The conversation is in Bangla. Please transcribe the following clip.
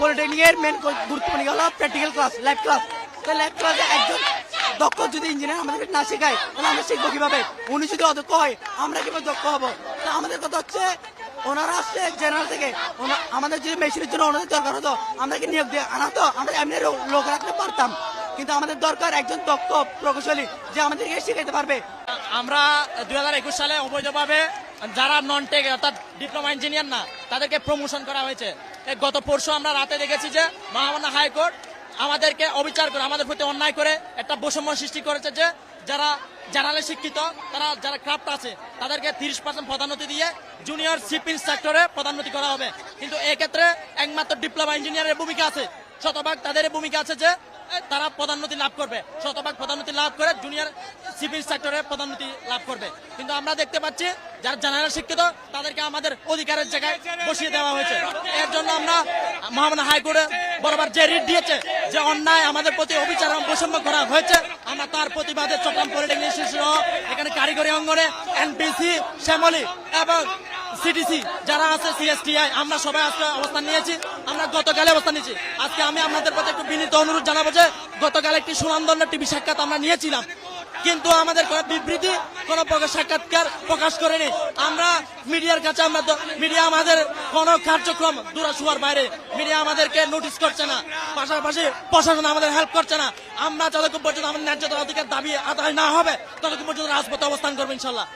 পলিটেকনিকের মেন গুরুত্বপূর্ণ হলো প্র্যাকটিক্যাল ক্লাস লাইভ ক্লাস তো লাইভ ক্লাসে একজন দক্ষ যদি ইঞ্জিনিয়ার আমাদেরকে না শেখায়, তাহলে আমরা শিখব কীভাবে? উনি যদি অদক্ষ হয়, আমরা কীভাবে দক্ষ হব? তো আমাদের কথা হচ্ছে, ওনারা আসছে জেনারেল থেকে। আমাদের যদি মেশিনের জন্য ওনাদের দরকার হতো আমাদেরকে নিয়োগ দিয়ে আনা তো আমরা এমনি লোক রাখতে পারতাম। কিন্তু আমাদের দরকার একজন দক্ষ, প্রকৌশলী, যে আমাদেরকে শেখাতে পারবে। আমরা দুই হাজার একুশ সালে অবৈধভাবে যারা নন টেক অর্থাৎ ডিপ্লোমা ইঞ্জিনিয়ার না তাদেরকে প্রমোশন করা হয়েছে। গত পরশু আমরা রাতে দেখেছি যে মহামান্য হাইকোর্ট আমাদেরকে অবিচার করে, আমাদের প্রতি অন্যায় করে একটা বৈষম্য সৃষ্টি করেছে যে যারা জানালে শিক্ষিত, তারা যারা ক্রাফট আছে, তাদেরকে তিরিশ পার্সেন্ট পদোন্নতি দিয়ে জুনিয়র শিপ ইন্সট্রাক্টরে পদোন্নতি করা হবে। কিন্তু এক্ষেত্রে একমাত্র ডিপ্লোমা ইঞ্জিনিয়ারের ভূমিকা আছে। শতভাগ তাদের ভূমিকা আছে যে তারা পদোন্নতি লাভ করবে। শতভাগ পদোন্নতি লাভ করে জুনিয়র চিফ ইন্সট্রাক্টরে পদোন্নতি লাভ করবে। কিন্তু আমরা দেখতে পাচ্ছি, যারা জেনারেল শিক্ষিত, তাদেরকে আমাদের অধিকারের জায়গায় বসিয়ে দেওয়া হয়েছে। এর জন্য আমরা মহামান্য হাইকোর্টে বরাবর যে রিট দিয়েছে, যে অন্যায় আমাদের প্রতি অবিচার বৈষম্য করা হয়েছে, আমরা তার প্রতিবাদে চট্টগ্রাম পলিটেকনিক সহ এখানে কারিগরি অঙ্গনে এনপিসি, শ্যামলী এবং সিটিসি যারা আছে, সিএসটিআই, আমরা সবাই আজকে অবস্থান নিয়েছি। আমরা গতকালে অবস্থান নিয়েছি। আজকে আমি আপনাদের প্রতি একটু বিনীত অনুরোধ জানাব যে, গতকাল একটি সুনামধন্য টিভি সাক্ষাৎ আমরা নিয়েছিলাম। কিন্তু আমাদের কোনো বিবৃতি, কোনো সাক্ষাৎকার প্রকাশ করেনি। আমরা মিডিয়ার কাছে, আমরা মিডিয়া আমাদের কোনো কার্যক্রম দূরা শোয়ার বাইরে। মিডিয়া আমাদেরকে নোটিশ করছে না। পাশাপাশি প্রশাসন আমাদের হেল্প করছে না। আমরা যতক্ষণ পর্যন্ত আমাদের ন্যায্যতার অধিকার দাবি আদায় না হবে, ততক্ষণ পর্যন্ত রাজপথে অবস্থান করব ইনশাল্লাহ।